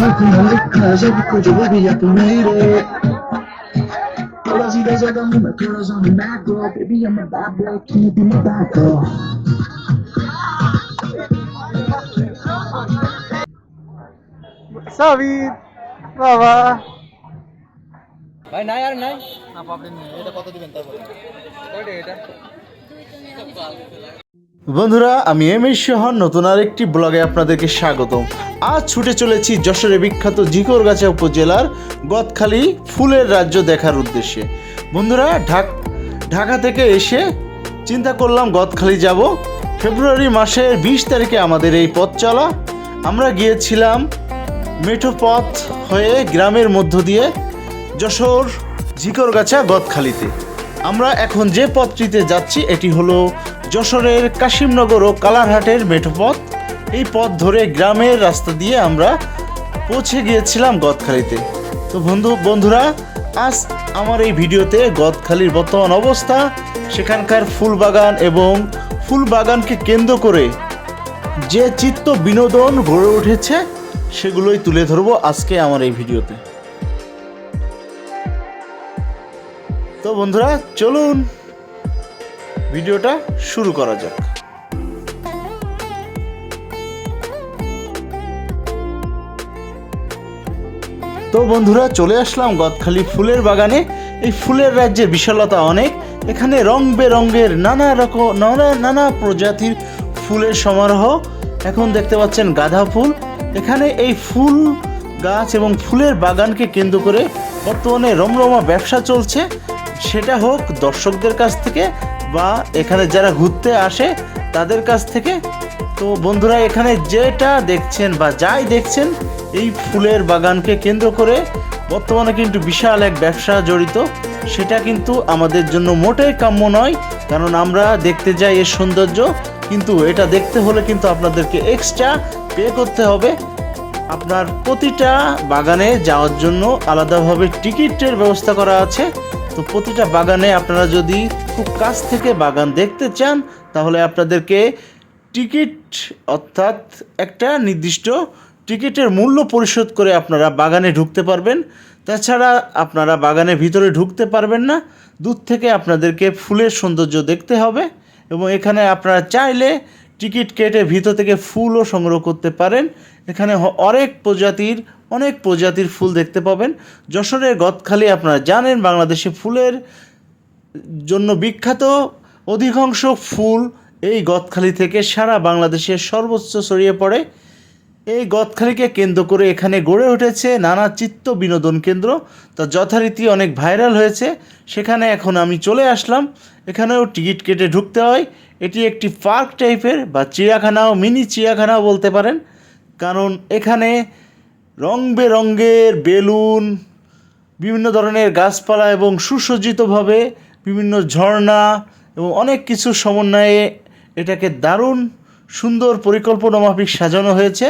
Nothing to lick, cause every creature will be up and made it. All I see those other women, girls on the mad girl. Baby, I'm a bad boy, can you be my bad girl? সাবিত বাবা ভাই নাই আর নাই না public নেই এটা কত দিবেন তারপরে কয়টা এটা বন্ধুরা, আমি এম এস সোহন, নতুন আরেকটি ব্লগে আপনাদেরকে স্বাগতম। আজ ছুটে চলেছি যশোরের বিখ্যাত জিকরগাছা উপজেলার গদখালি ফুলের রাজ্য দেখার উদ্দেশ্যে। বন্ধুরা, ঢাক, ঢাকা থেকে এসে চিন্তা করলাম গদখালি যাব। ফেব্রুয়ারি মাসের বিশ তারিখে আমাদের এই পথ চলা। আমরা গিয়েছিলাম মেঠো পথ হয়ে গ্রামের মধ্য দিয়ে যশোর ঝিকরগাছা গদখালিতে। আমরা এখন যে পথটিতে যাচ্ছি, এটি হলো যশোরের কাশিমনগর ও কালারহাটের মেঠোপথ। এই পথ ধরে গ্রামের রাস্তা দিয়ে আমরা পৌঁছে গিয়েছিলাম গদখালিতে। তো বন্ধু, বন্ধুরা, আজ আমার এই ভিডিওতে গদখালির বর্তমান অবস্থা, সেখানকার ফুল বাগান এবং ফুল বাগানকে কেন্দ্র করে যে চিত্ত বিনোদন গড়ে উঠেছে, সেগুলোই তুলে ধরবো আজকে আমার এই ভিডিওতে। তো বন্ধুরা, চলুন ভিডিওটা শুরু করা যাক। তো বন্ধুরা, চলে আসলাম গদখালি ফুলের বাগানে। এই ফুলের রাজ্যের বিশালতা অনেক। এখানে রং বেরঙের নানা রকম, নানা নানা প্রজাতির ফুলের সমারোহ। এখন দেখতে পাচ্ছেন গাঁদা ফুল। এখানে এই ফুল গাছ এবং ফুলের বাগানকে কেন্দ্র করে বর্তমানে রমরমা ব্যবসা চলছে। সেটা হোক দর্শকদের কাছ থেকে বা এখানে যারা ঘুরতে আসে, তাদের কাছ থেকে তো বন্ধুরা এখানে যেটা দেখছেন বা যাই দেখছেন, এই ফুলের বাগানকে কেন্দ্র করে বর্তমানে কিন্তু বিশাল এক ব্যবসা জড়িত। সেটা কিন্তু আমাদের জন্য মোটেই কাম্য নয়, কারণ আমরা দেখতে যাই এর সৌন্দর্য, কিন্তু এটা দেখতে হলে কিন্তু আপনাদেরকে এক্সট্রা পে করতে হবে। আপনার প্রতিটা বাগানে যাওয়ার জন্য আলাদাভাবে টিকিটের ব্যবস্থা করা আছে। তো প্রতিটা বাগানে আপনারা যদি খুব কাছ থেকে বাগান দেখতে চান, তাহলে আপনাদেরকে টিকিট, অর্থাৎ একটা নির্দিষ্ট টিকিটের মূল্য পরিশোধ করে আপনারা বাগানে ঢুকতে পারবেন। তাছাড়া আপনারা বাগানের ভিতরে ঢুকতে পারবেন না। দূর থেকে আপনাদেরকে ফুলের সৌন্দর্য দেখতে হবে এবং এখানে আপনারা চাইলে টিকিট কেটে ভিতর থেকে ফুলও সংগ্রহ করতে পারেন। এখানে অনেক প্রজাতির অনেক প্রজাতির ফুল দেখতে পাবেন। যশোরের গদখালি আপনারা জানেন, বাংলাদেশে ফুলের জন্য বিখ্যাত অধিকাংশ ফুল এই গদখালি থেকে সারা বাংলাদেশের সর্বোচ্চ ছড়িয়ে পড়ে। এই গদখালিকে কেন্দ্র করে এখানে গড়ে উঠেছে নানা চিত্ত বিনোদন কেন্দ্র। তা যথারীতি অনেক ভাইরাল হয়েছে। সেখানে এখন আমি চলে আসলাম। এখানেও টিকিট কেটে ঢুকতে হয়। এটি একটি পার্ক টাইপের বা চিড়িয়াখানাও, মিনি চিড়িয়াখানাও বলতে পারেন। কারণ এখানে রং বেরঙের বেলুন, বিভিন্ন ধরনের গাছপালা এবং সুসজ্জিতভাবে বিভিন্ন ঝর্ণা এবং অনেক কিছু সমন্বয়ে এটাকে দারুণ সুন্দর পরিকল্পনা মাফিক সাজানো হয়েছে।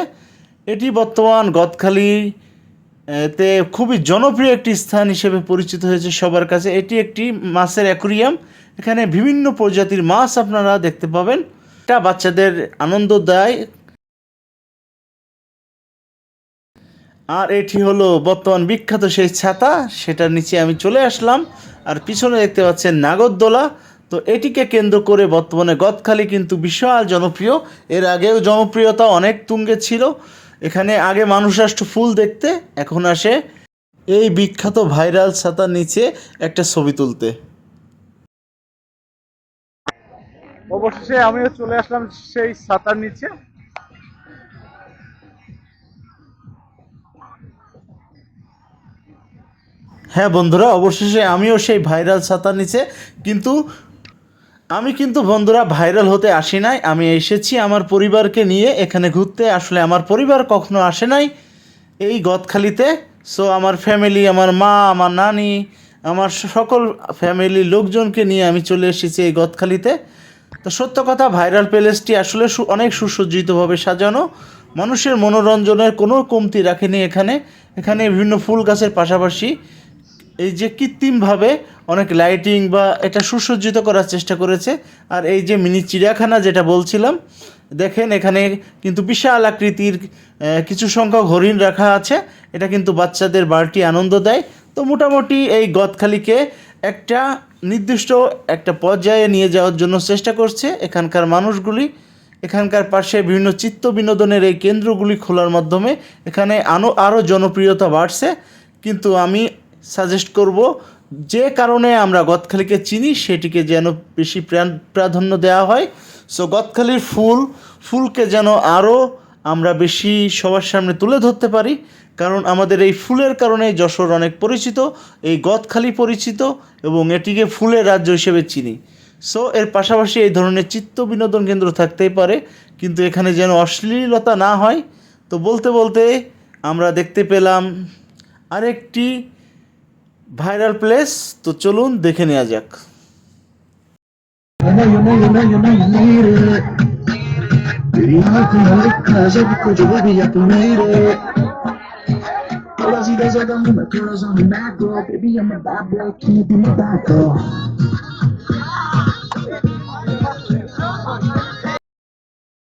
এটি বর্তমান গদখালি তে খুবই জনপ্রিয় একটি স্থান হিসেবে পরিচিত হয়েছে সবার কাছে। এটি একটি মাছের অ্যাকুরিয়াম। এখানে বিভিন্ন প্রজাতির মাছ আপনারা দেখতে পাবেন। এটা বাচ্চাদের আনন্দ দেয়। আর এটি হলো বর্তমান বিখ্যাত সেই ছাতা, সেটার নিচে আমি চলে আসলাম। আর পিছনে দেখতে পাচ্ছেন নাগরদোলা। তো এটিকে কেন্দ্র করে বর্তমানে গদখালি কিন্তু বিশাল জনপ্রিয়। এর আগেও জনপ্রিয়তা অনেক তুঙ্গে ছিল। এখানে আগে মানুষ আসতো ফুল দেখতে, এখন আসে এই বিখ্যাত ভাইরাল ছাতার নিচে একটা ছবি তুলতে। অবশেষে আমিও চলে আসলাম সেই ছাতার নিচে। হ্যাঁ বন্ধুরা, অবশেষে আমিও সেই ভাইরাল ছাতার নিচে, কিন্তু আমি কিন্তু বন্ধুরা ভাইরাল হতে আসি নাই। আমি এসেছি আমার পরিবারকে নিয়ে, এখানে ঘুরতে। আসলে আমার পরিবার কখনো আসে নাই এই গদখালিতে। সো আমার ফ্যামিলি আমার মা, আমার নানি, আমার সকল ফ্যামিলির লোকজনকে নিয়ে আমি চলে এসেছি এই গদখালিতে। তো সত্য কথা, ভাইরাল প্যালেসটি আসলে অনেক সুসজ্জিতভাবে সাজানো। মানুষের মনোরঞ্জনের কোনো কমতি রাখেনি এখানে। এখানে বিভিন্ন ফুল গাছের পাশাপাশি এই যে কৃত্রিমভাবে অনেক লাইটিং বা এটা সুসজ্জিত করার চেষ্টা করেছে, আর এই যে মিনি চিড়িয়াখানা যেটা বলছিলাম, দেখেন এখানে কিন্তু বিশাল আকৃতির কিছু সংখ্যক হরিণ রাখা আছে। এটা কিন্তু বাচ্চাদের বাড়তি আনন্দ দেয়। তো মোটামুটি এই গদখালিকে একটা নির্দিষ্ট একটা পর্যায়ে নিয়ে যাওয়ার জন্য চেষ্টা করছে এখানকার মানুষগুলি। এখানকার পাশে বিভিন্ন চিত্ত বিনোদনের এই কেন্দ্রগুলি খোলার মাধ্যমে এখানে আনো আরও জনপ্রিয়তা বাড়ছে। কিন্তু আমি সাজেস্ট করব, যে কারণে আমরা গদখালিকে চিনি, সেটিকে যেন বেশি প্রাধান্য দেওয়া হয়। সো গদখালির ফুল, ফুলকে যেন আরও আমরা বেশি সবার সামনে তুলে ধরতে পারি, কারণ আমাদের এই ফুলের কারণে যশোর অনেক পরিচিত, এই গদখালি পরিচিত, এবং এটিকে ফুলের রাজ্য হিসেবে চিনি। সো এর পাশাপাশি এই ধরনের চিত্ত বিনোদন কেন্দ্র থাকতেই পারে, কিন্তু এখানে যেন অশ্লীলতা না হয়। তো, বলতে বলতে আমরা দেখতে পেলাম আরেকটি ভাইরাল প্লেস তো চলুন দেখে নেওয়া যাক।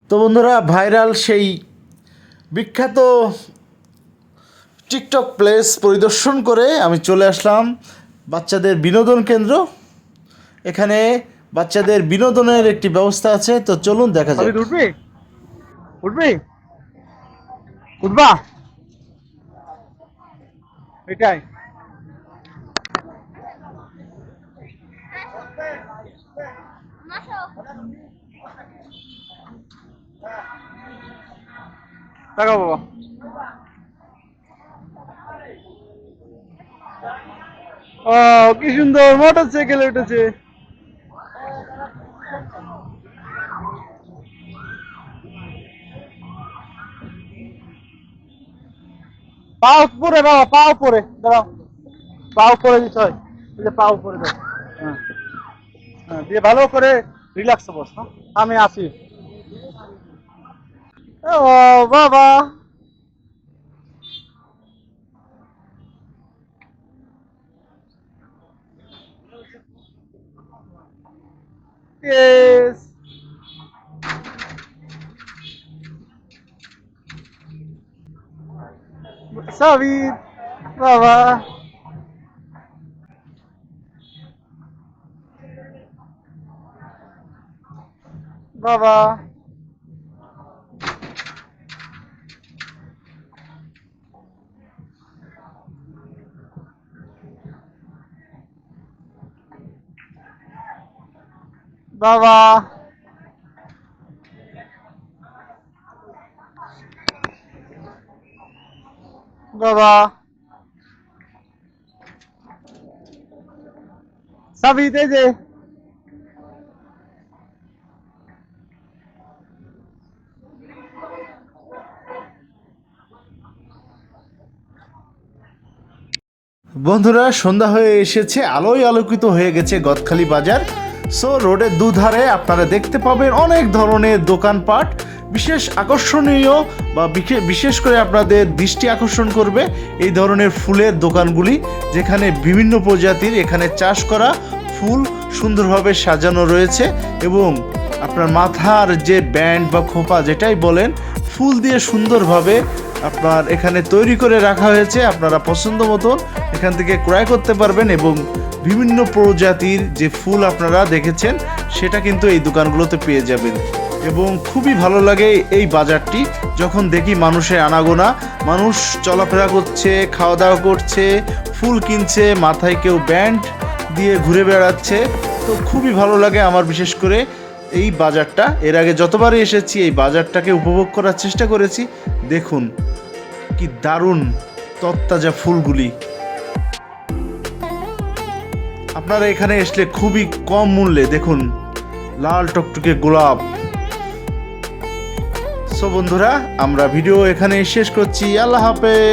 তো বন্ধুরা ভাইরাল সেই বিখ্যাত টিকটক প্লেস পরিদর্শন করে আমি চলে আসলাম বাচ্চাদের বিনোদন কেন্দ্র। এখানে বাচ্চাদের বিনোদনের একটি ব্যবস্থা আছে, তো চলুন দেখা সাবিত উঠবি? উঠবি? উঠবা? এটাই। টাকা বাবা। ও, কি সুন্দর মোটর সাইকেল উঠেছে। পাও পরে বাবা পাও পরে দাঁড়াও। পাও পরে দিতে হয় পাও পরে দাও হ্যাঁ হ্যাঁ দিয়ে ভালো করে রিল্যাক্স বস? আমি আসি। ও, বাবা। Yes. Sabit, বাবা বাবা বাবা। বাবা। সাবিত এই যে। বন্ধুরা, সন্ধ্যা হয়ে এসেছে, আলোয় আলোকিত হয়ে গেছে গদখালি বাজার। সো রোডের দুধারে আপনারা দেখতে পাবেন অনেক ধরনের দোকানপাট, বিশেষ আকর্ষণীয় বা বিশে- বিশেষ করে আপনাদের দৃষ্টি আকর্ষণ করবে এই ধরনের ফুলের দোকানগুলি, যেখানে বিভিন্ন প্রজাতির এখানে চাষ করা ফুল সুন্দরভাবে সাজানো রয়েছে এবং আপনার মাথার যে ব্যান্ড বা খোপা যেটাই বলেন, ফুল দিয়ে সুন্দরভাবে আপনার এখানে তৈরি করে রাখা হয়েছে, আপনারা পছন্দ মতন এখান থেকে ক্রয় করতে পারবেন এবং বিভিন্ন প্রজাতির যে ফুল আপনারা দেখেছেন, সেটা কিন্তু এই দোকানগুলোতে পেয়ে যাবেন। এবং খুবই ভালো লাগে এই বাজারটি, যখন দেখি মানুষের আনাগোনা, মানুষ চলাফেরা করছে খাওয়া দাওয়া করছে, ফুল কিনছে, মাথায় কেউ ব্যান্ড দিয়ে ঘুরে বেড়াচ্ছে, তো খুবই ভালো লাগে আমার বিশেষ করে এই বাজারটা। এর আগে যতবারই এসেছি, এই বাজারটাকে উপভোগ করার চেষ্টা করেছি। দেখুন, কি দারুণ তত্তাজা ফুলগুলি। আপনারা এখানে আসলে খুবই কম মূল্যে, দেখুন, লাল টকটকে গোলাপ। সো বন্ধুরা, আমরা ভিডিও এখানে শেষ করছি। আল্লাহ হাফেজ!